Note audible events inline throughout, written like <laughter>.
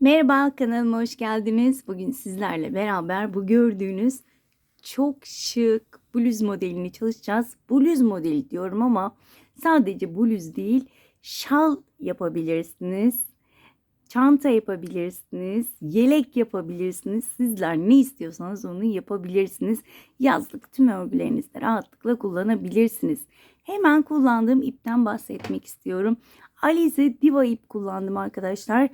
Merhaba kanalıma hoş geldiniz. Bugün sizlerle beraber bu gördüğünüz çok şık bluz modelini çalışacağız. Bluz modeli diyorum ama sadece bluz değil şal yapabilirsiniz. Çanta yapabilirsiniz, yelek yapabilirsiniz. Sizler ne istiyorsanız onu yapabilirsiniz. Yazlık tüm örgülerinizde rahatlıkla kullanabilirsiniz. Hemen kullandığım ipten bahsetmek istiyorum. Alize Diva ip kullandım arkadaşlar.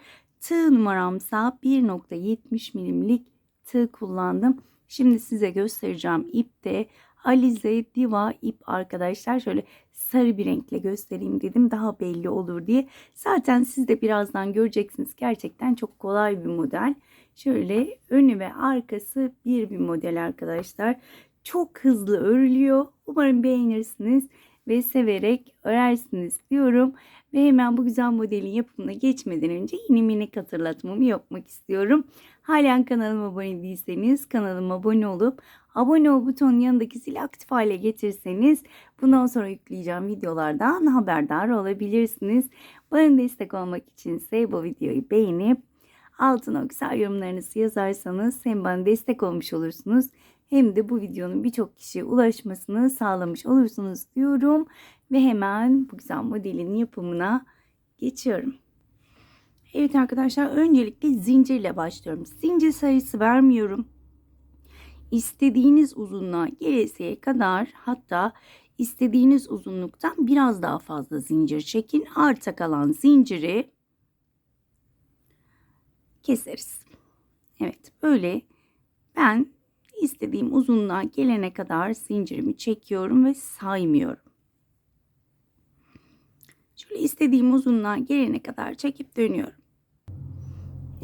Tığ numaramsa 1.70 milimlik tığ kullandım. Şimdi size göstereceğim ip de Alize Diva ip arkadaşlar. Şöyle sarı bir renkle göstereyim dedim daha belli olur diye. Zaten siz de birazdan göreceksiniz. Gerçekten çok kolay bir model. Şöyle önü ve arkası bir bir model arkadaşlar. Çok hızlı örülüyor. Umarım beğenirsiniz ve severek örersiniz diyorum. Ve hemen bu güzel modelin yapımına geçmeden önce yine minik hatırlatmamı yapmak istiyorum. Halen kanalıma abone değilseniz kanalıma abone olup abone ol butonun yanındaki zili aktif hale getirseniz bundan sonra yükleyeceğim videolardan haberdar olabilirsiniz. Bana destek olmak için ise bu videoyu beğenip altına güzel yorumlarınızı yazarsanız hem bana destek olmuş olursunuz hem de bu videonun birçok kişiye ulaşmasını sağlamış olursunuz diyorum. Ve hemen bu güzel modelin yapımına geçiyorum. Evet arkadaşlar öncelikle zincirle başlıyorum. Zincir sayısı vermiyorum. İstediğiniz uzunluğa gelesiye kadar hatta istediğiniz uzunluktan biraz daha fazla zincir çekin. Arta kalan zinciri keseriz. Evet böyle ben istediğim uzunluğa gelene kadar zincirimi çekiyorum ve saymıyorum. Şöyle istediğim uzunluğa gelene kadar çekip dönüyorum.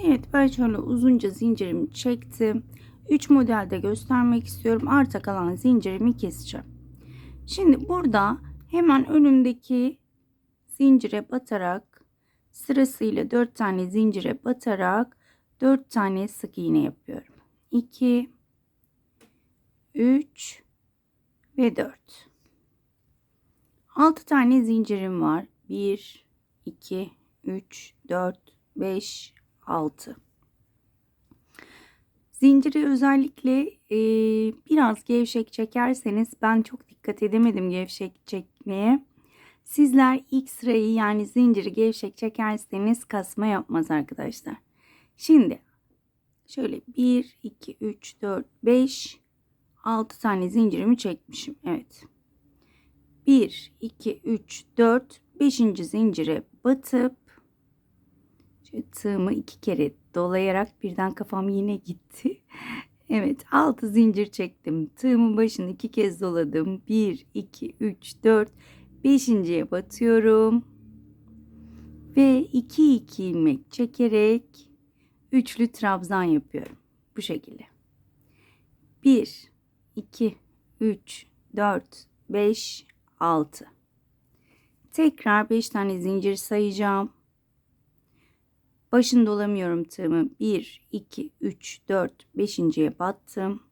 Evet ben şöyle uzunca zincirimi çektim. 3 modelde göstermek istiyorum. Arta kalan zincirimi keseceğim. Şimdi burada hemen önümdeki zincire batarak sırasıyla 4 tane zincire batarak 4 tane sık iğne yapıyorum. 2 3 ve 4. 6 tane zincirim var. 1 2 3 4 5 6. Zinciri özellikle e, biraz gevşek çekerseniz ben çok dikkat edemedim gevşek çekmeye. Sizler ilk sırayı yani zinciri gevşek çekerseniz kasma yapmaz arkadaşlar. Şimdi şöyle 1 2 3 4 5 6 tane zincirimi çekmişim. Evet. 1 2 3 4 5. zincire batıp tığımı iki kere dolayarak birden kafam yine gitti. <laughs> Evet 6 zincir çektim. Tığımın başını iki kez doladım. 1 2 3 4 5.ye batıyorum. Ve 2 2 ilmek çekerek üçlü trabzan yapıyorum. Bu şekilde. 1 2 3 4 5 6 Tekrar 5 tane zincir sayacağım. Başını dolamıyorum tığımı. 1, 2, 3, 4, 5.ye battım.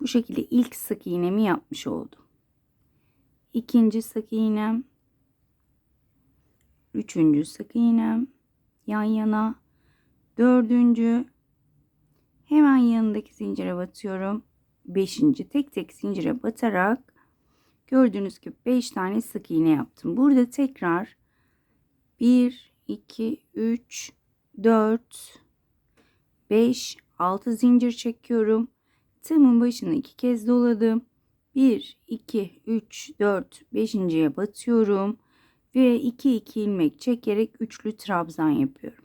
Bu şekilde ilk sık iğnemi yapmış oldum. İkinci sık iğnem. Üçüncü sık iğnem. Yan yana. Dördüncü. Hemen yanındaki zincire batıyorum. Beşinci tek tek zincire batarak gördüğünüz gibi beş tane sık iğne yaptım. Burada tekrar bir 2, 3, 4, 5, 6 zincir çekiyorum. Tığımın başını iki kez doladım. 1, 2, 3, 4, 5.ye batıyorum. Ve 2, 2 ilmek çekerek üçlü trabzan yapıyorum.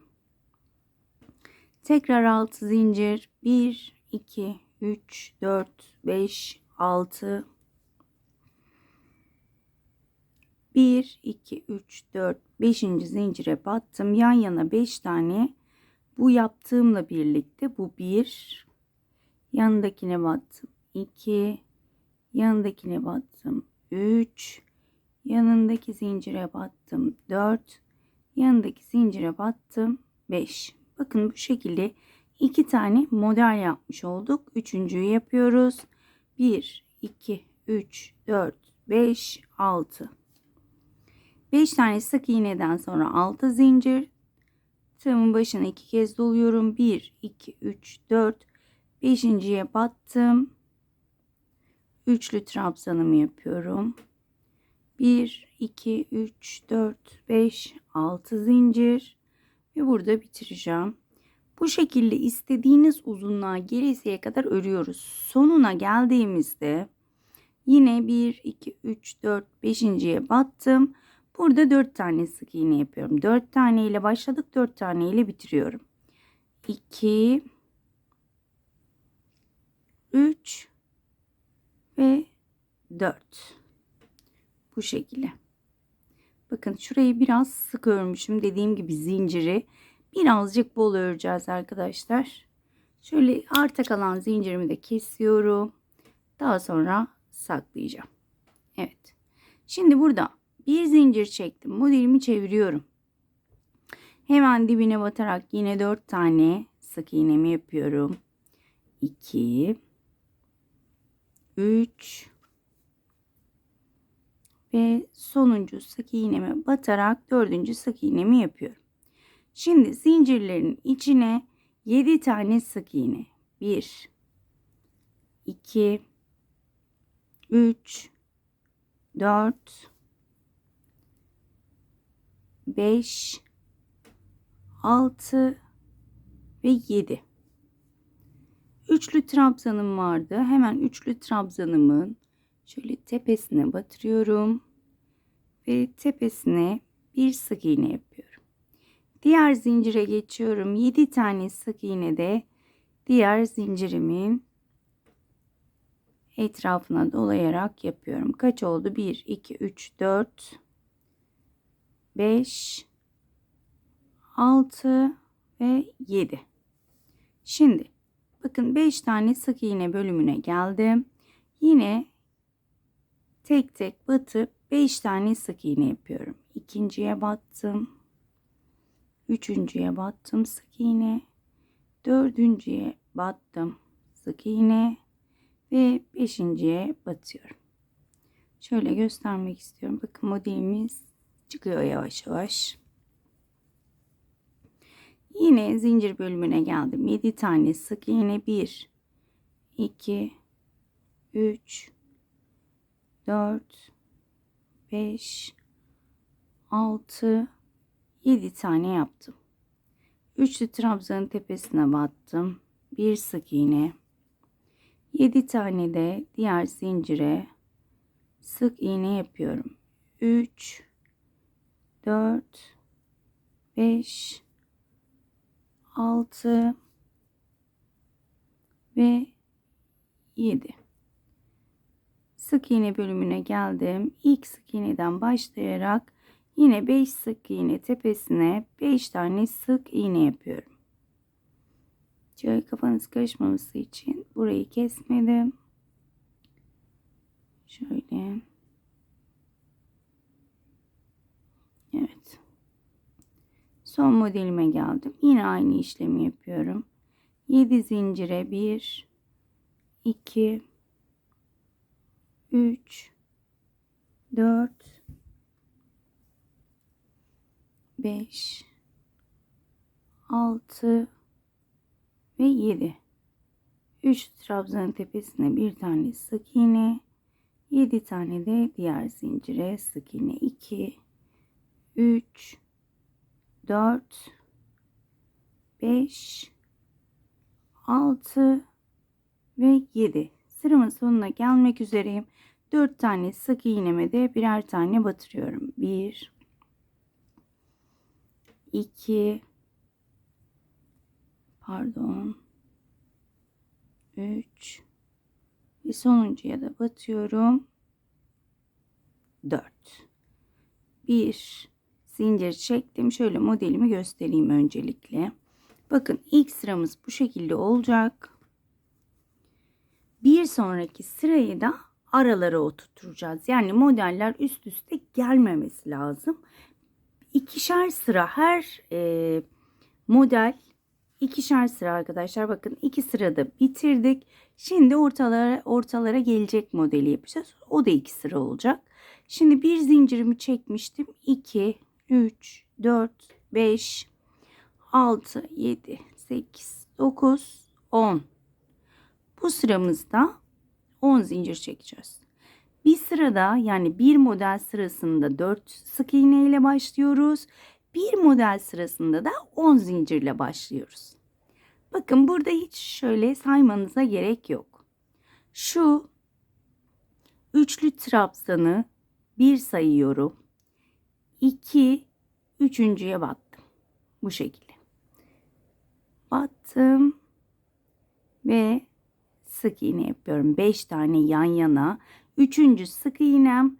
Tekrar 6 zincir. 1, 2, 3, 4, 5, 6, 1, 2, 3, 4, 5. zincire battım. Yan yana 5 tane bu yaptığımla birlikte bu 1. Yanındakine battım. 2. Yanındakine battım. 3. Yanındaki zincire battım. 4. Yanındaki zincire battım. 5. Bakın bu şekilde iki tane model yapmış olduk. Üçüncüyü yapıyoruz. 1, 2, 3, 4, 5, 6. 5 tane sık iğneden sonra 6 zincir Tığımın başına iki kez doluyorum. 1, 2, 3, 4. Beşinciye battım. Üçlü trabzanımı yapıyorum. 1, 2, 3, 4, 5, 6 zincir. Ve burada bitireceğim. Bu şekilde istediğiniz uzunluğa gelesiye kadar örüyoruz. Sonuna geldiğimizde yine 1, 2, 3, 4, 5.ye battım. Burada 4 tane sık iğne yapıyorum. 4 tane ile başladık. 4 tane ile bitiriyorum. 2 3 ve 4. Bu şekilde. Bakın şurayı biraz sık örmüşüm. Dediğim gibi zinciri birazcık bol öreceğiz arkadaşlar. Şöyle arta kalan zincirimi de kesiyorum. Daha sonra saklayacağım. Evet. Şimdi burada bir zincir çektim. Modelimi çeviriyorum. Hemen dibine batarak yine 4 tane sık iğnemi yapıyorum. 2 3 ve sonuncu sık iğneme batarak dördüncü sık iğnemi yapıyorum. Şimdi zincirlerin içine 7 tane sık iğne. 1 2 3 4 5 6 ve 7 üçlü trabzanım vardı. Hemen üçlü trabzanımın şöyle tepesine batırıyorum ve tepesine bir sık iğne yapıyorum. Diğer zincire geçiyorum. 7 tane sık iğne de diğer zincirimin etrafına dolayarak yapıyorum. Kaç oldu? 1 2 3 4 5 6 ve 7. Şimdi bakın 5 tane sık iğne bölümüne geldim. Yine tek tek batıp 5 tane sık iğne yapıyorum. İkinciye battım. Üçüncüye battım sık iğne. Dördüncüye battım sık iğne. Ve beşinciye batıyorum. Şöyle göstermek istiyorum. Bakın modelimiz çıkıyor yavaş yavaş. Yine zincir bölümüne geldim. 7 tane sık iğne 1 2 3 4 5 6 7 tane yaptım. Üçlü trabzanın tepesine battım. Bir sık iğne. 7 tane de diğer zincire sık iğne yapıyorum. 3 4 5 6 ve 7 sık iğne bölümüne geldim. İlk sık iğneden başlayarak yine 5 sık iğne tepesine 5 tane sık iğne yapıyorum. Şöyle kafanız karışmaması için burayı kesmedim. Şöyle. Evet. Son modelime geldim. Yine aynı işlemi yapıyorum. 7 zincire 1 2 3 4 5 6 ve 7 3 trabzanın tepesine bir tane sık iğne 7 tane de diğer zincire sık iğne 2 3 4 5 6 ve 7 sıramın sonuna gelmek üzereyim. 4 tane sık iğneme de birer tane batırıyorum. 1 2 pardon. 3 ve sonuncuya da batıyorum. 4 1 zincir çektim. Şöyle modelimi göstereyim öncelikle. Bakın ilk sıramız bu şekilde olacak. Bir sonraki sırayı da aralara oturtacağız. Yani modeller üst üste gelmemesi lazım ikişer sıra her e, model ikişer sıra arkadaşlar. Bakın iki sırada bitirdik. Şimdi ortalara ortalara gelecek modeli yapacağız. O da iki sıra olacak. Şimdi bir zincirimi çekmiştim. 2, 3, 4, 5, 6, 7, 8, 9, 10. Bu sıramızda 10 zincir çekeceğiz. Bir sırada yani bir model sırasında 4 sık iğne ile başlıyoruz. Bir model sırasında da 10 zincirle başlıyoruz. Bakın burada hiç şöyle saymanıza gerek yok. Şu üçlü trabzanı bir sayıyorum. 2 üçüncüye battım. Bu şekilde. Battım ve sık iğne yapıyorum. 5 tane yan yana. Üçüncü sık iğnem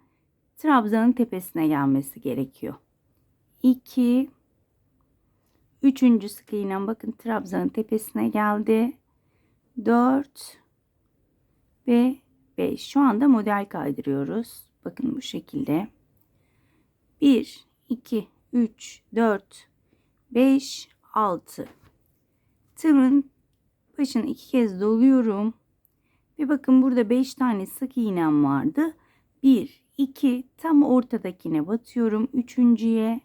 trabzanın tepesine gelmesi gerekiyor. 2 Üçüncü sık iğnem bakın trabzanın tepesine geldi. 4 ve 5. Şu anda model kaydırıyoruz. Bakın bu şekilde. 1, 2, 3, 4, 5, 6. Tığımın başını iki kez doluyorum. Ve bakın burada 5 tane sık iğnem vardı. 1, 2 tam ortadakine batıyorum. Üçüncüye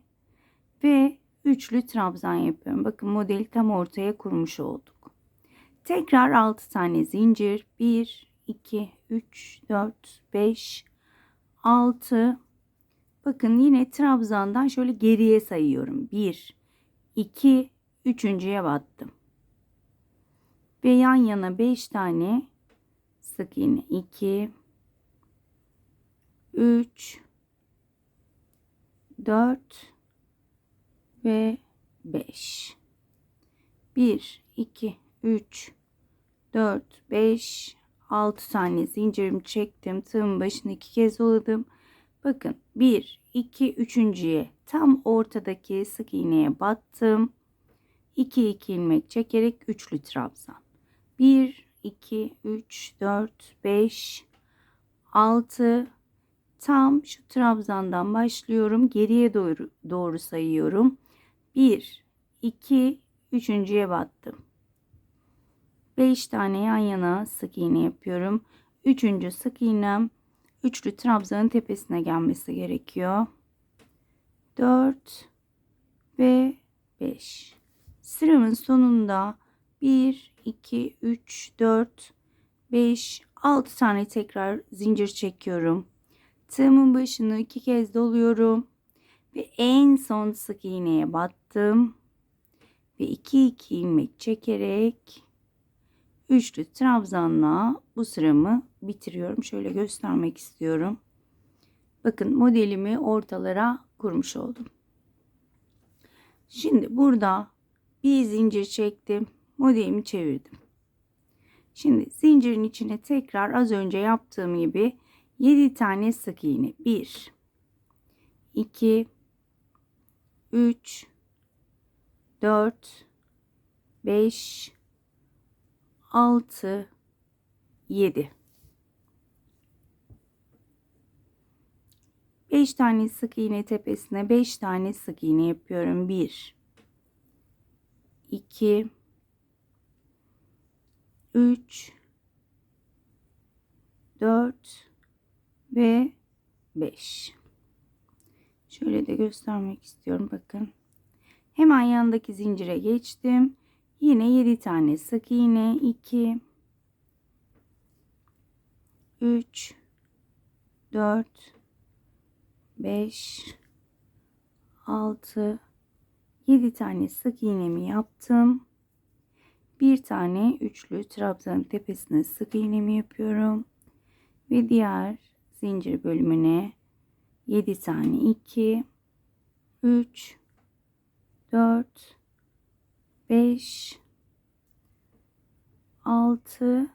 ve üçlü trabzan yapıyorum. Bakın modeli tam ortaya kurmuş olduk. Tekrar 6 tane zincir. 1, 2, 3, 4, 5, 6. Bakın yine trabzandan şöyle geriye sayıyorum. 1, 2, üçüncüye battım. Ve yan yana 5 tane sık iğne. 2, 3, 4, ve 5. 1, 2, 3, 4, 5, 6 tane zincirimi çektim. Tığın başını iki kez doladım. Bakın 1, 2, 3.ye tam ortadaki sık iğneye battım. 2, 2 ilmek çekerek üçlü trabzan. 1, 2, 3, 4, 5, 6, tam şu trabzandan başlıyorum. Geriye doğru, doğru sayıyorum. 1, 2, üçüncüye battım. 5 tane yan yana sık iğne yapıyorum. Üçüncü sık iğnem üçlü trabzanın tepesine gelmesi gerekiyor. 4 ve 5. Sıramın sonunda 1, 2, 3, 4, 5, 6 tane tekrar zincir çekiyorum. Tığımın başını iki kez doluyorum. Ve en son sık iğneye battım. Ve 2 2 ilmek çekerek üçlü trabzanla bu sıramı bitiriyorum. Şöyle göstermek istiyorum. Bakın modelimi ortalara kurmuş oldum. Şimdi burada bir zincir çektim. Modelimi çevirdim. Şimdi zincirin içine tekrar az önce yaptığım gibi 7 tane sık iğne. 1 2 3 4 5 6 7 5 tane sık iğne tepesine 5 tane sık iğne yapıyorum. 1 2 3 4 ve 5 Şöyle de göstermek istiyorum. Bakın. Hemen yanındaki zincire geçtim. Yine 7 tane sık iğne. 2 3 4 5 6 7 tane sık iğnemi yaptım. Bir tane üçlü trabzanın tepesine sık iğnemi yapıyorum. Ve diğer zincir bölümüne 7 tane 2 3 4 5 6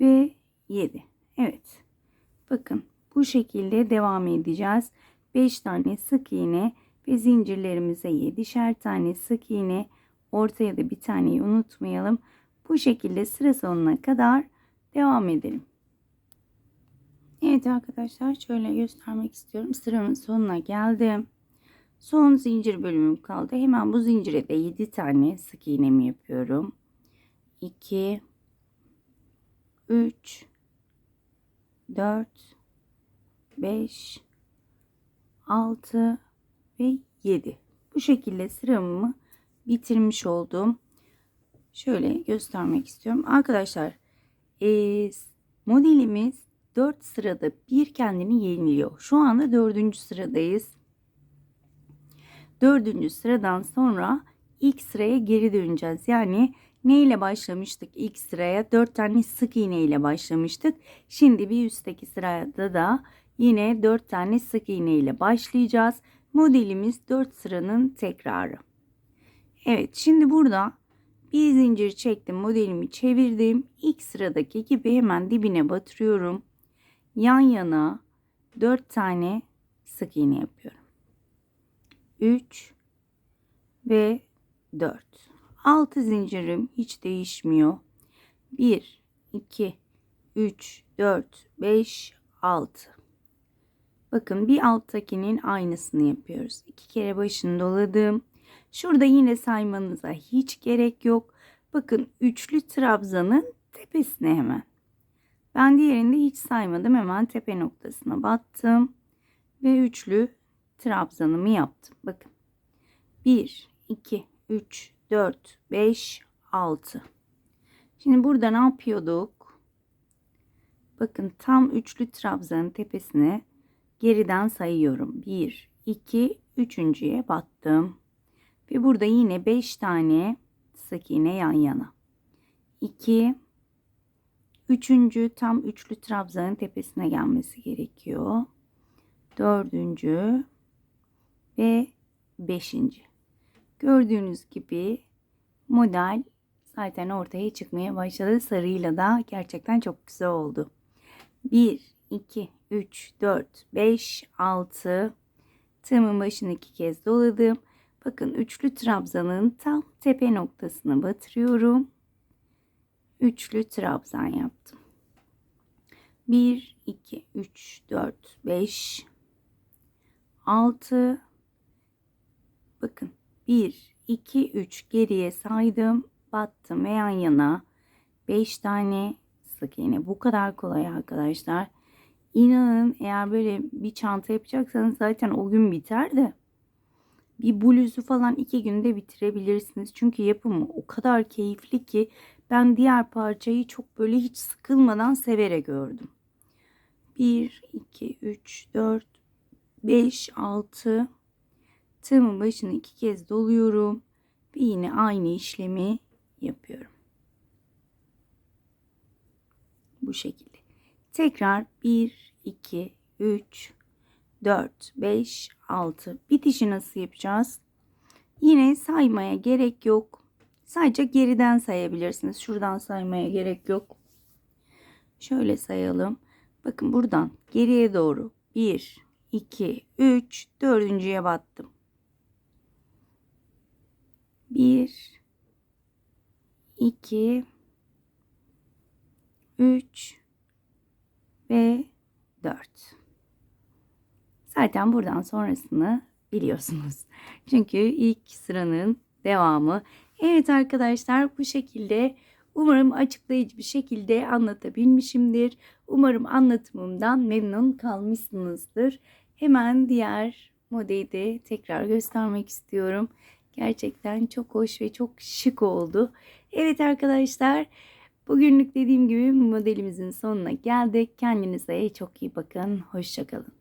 ve 7 evet bakın bu şekilde devam edeceğiz 5 tane sık iğne ve zincirlerimize 7'şer tane sık iğne ortaya da bir taneyi unutmayalım bu şekilde sıra sonuna kadar devam edelim Evet arkadaşlar şöyle göstermek istiyorum. Sıranın sonuna geldim. Son zincir bölümüm kaldı. Hemen bu zincire de 7 tane sık iğnemi yapıyorum. 2 3 4 5 6 ve 7. Bu şekilde sıramı bitirmiş oldum. Şöyle göstermek istiyorum. Arkadaşlar eee, modelimiz 4 sırada bir kendini yeniliyor. Şu anda 4. sıradayız. 4. sıradan sonra ilk sıraya geri döneceğiz. Yani ne ile başlamıştık ilk sıraya? 4 tane sık iğne ile başlamıştık. Şimdi bir üstteki sırada da yine 4 tane sık iğne ile başlayacağız. Modelimiz 4 sıranın tekrarı. Evet şimdi burada bir zincir çektim modelimi çevirdim. İlk sıradaki gibi hemen dibine batırıyorum. Yan yana 4 tane sık iğne yapıyorum. 3 ve 4. 6 zincirim hiç değişmiyor. 1 2 3 4 5 6. Bakın bir alttakinin aynısını yapıyoruz. İki kere başını doladım. Şurada yine saymanıza hiç gerek yok. Bakın üçlü trabzanın tepesine hemen. Ben diğerinde hiç saymadım. Hemen tepe noktasına battım. Ve üçlü trabzanımı yaptım. Bakın. 1, 2, 3, 4, 5, 6. Şimdi burada ne yapıyorduk? Bakın tam üçlü trabzanın tepesine geriden sayıyorum. 1, 2, üçüncüye battım. Ve burada yine 5 tane sık iğne yan yana. 2 Üçüncü tam üçlü trabzanın tepesine gelmesi gerekiyor. Dördüncü ve beşinci. Gördüğünüz gibi model zaten ortaya çıkmaya başladı. Sarıyla da gerçekten çok güzel oldu. 1, 2, 3, 4, 5, 6 tığımın başını iki kez doladım. Bakın üçlü trabzanın tam tepe noktasına batırıyorum. Üçlü trabzan yaptım. 1, 2, 3, 4, 5, 6. Bakın 1, 2, 3 geriye saydım. Battım ve yan yana 5 tane sık iğne. Bu kadar kolay arkadaşlar. İnanın eğer böyle bir çanta yapacaksanız zaten o gün biter de bir bluzu falan iki günde bitirebilirsiniz. Çünkü yapımı o kadar keyifli ki ben diğer parçayı çok böyle hiç sıkılmadan severek gördüm. 1, 2, 3, 4, 5, 6 tığımın başını iki kez doluyorum ve yine aynı işlemi yapıyorum. Bu şekilde. Tekrar 1, 2, 3, 4, 5, 6. Bitişi nasıl yapacağız? Yine saymaya gerek yok. Sadece geriden sayabilirsiniz. Şuradan saymaya gerek yok. Şöyle sayalım. Bakın buradan geriye doğru 1, 2, 3, dördüncüye battım. 1, 2, 3 ve 4. Zaten buradan sonrasını biliyorsunuz. <laughs> Çünkü ilk sıranın devamı. Evet arkadaşlar bu şekilde umarım açıklayıcı bir şekilde anlatabilmişimdir. Umarım anlatımımdan memnun kalmışsınızdır. Hemen diğer modeli de tekrar göstermek istiyorum. Gerçekten çok hoş ve çok şık oldu. Evet arkadaşlar bugünlük dediğim gibi modelimizin sonuna geldik. Kendinize çok iyi bakın. Hoşçakalın.